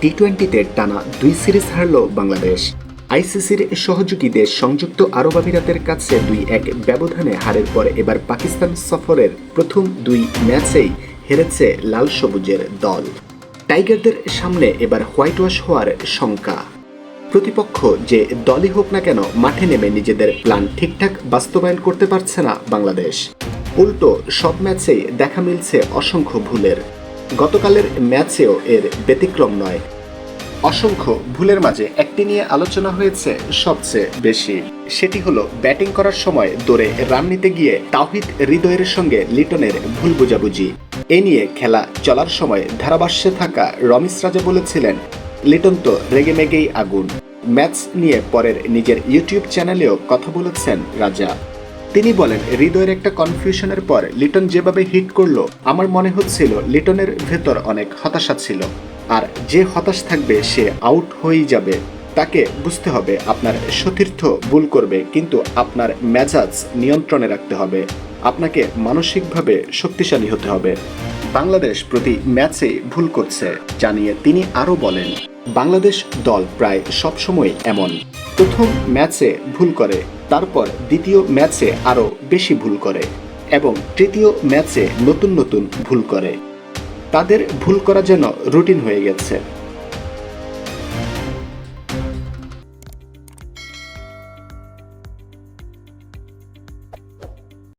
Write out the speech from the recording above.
টি টোয়েন্টিতে টানা দুই সিরিজ হারল বাংলাদেশ। আইসিসির সহযোগী দেশ সংযুক্ত আরব আমিরাতের কাছে দুই এক ব্যবধানে হারের পর এবার পাকিস্তান সফরের প্রথম দুই ম্যাচেই হেরেছে লাল সবুজের দল। টাইগারদের সামনে এবার হোয়াইট ওয়াশ হওয়ার শঙ্কা। প্রতিপক্ষ যে দলই হোক না কেন মাঠে নেমে নিজেদের প্ল্যান ঠিকঠাক বাস্তবায়ন করতে পারছে না বাংলাদেশ। উল্টো সব ম্যাচেই দেখা মিলছে অসংখ্য ভুলের। গতকালের ম্যাচেও এর ব্যতিক্রম নয়। অসংখ্য ভুলের মাঝে একটি নিয়ে আলোচনা হয়েছে সবচেয়ে বেশি। সেটি হলো ব্যাটিং করার সময় দৌড়ে রান নিতে গিয়ে তাওহিদ হৃদয়ের সঙ্গে লিটনের ভুল বোঝাবুঝি। এ নিয়ে খেলা চলার সময় ধারাভাষ্যে থাকা রমিস রাজা বলেছিলেন, লিটন তো রেগে মেগেই আগুন। ম্যাচ নিয়ে পরের নিজের ইউটিউব চ্যানেলেও কথা বলেছেন রাজা। তিনি বলেন, হৃদয়ের একটা কনফিউশনের পর লিটন যেভাবে হিট করল, আমার মনে হচ্ছিল লিটনের ভেতর অনেক হতাশা ছিল। আর যে হতাশ থাকবে, সে আউট হয়েই যাবে। তাকে বুঝতে হবে, আপনার সতীর্থ ভুল করবে, কিন্তু আপনার মেজাজ নিয়ন্ত্রণে রাখতে হবে। আপনাকে মানসিকভাবে শক্তিশালী হতে হবে। বাংলাদেশ প্রতি ম্যাচে ভুল করছে। জানিয়ে তিনি আরও বলেন, বাংলাদেশ দল প্রায় সবসময় এমন। প্রথম ম্যাচে ভুল করে। তারপর দ্বিতীয় ম্যাচে আরও বেশি ভুল করে এবং তৃতীয় ম্যাচে নতুন নতুন ভুল করে। তাদের ভুল করা যেন রুটিন হয়ে গেছে।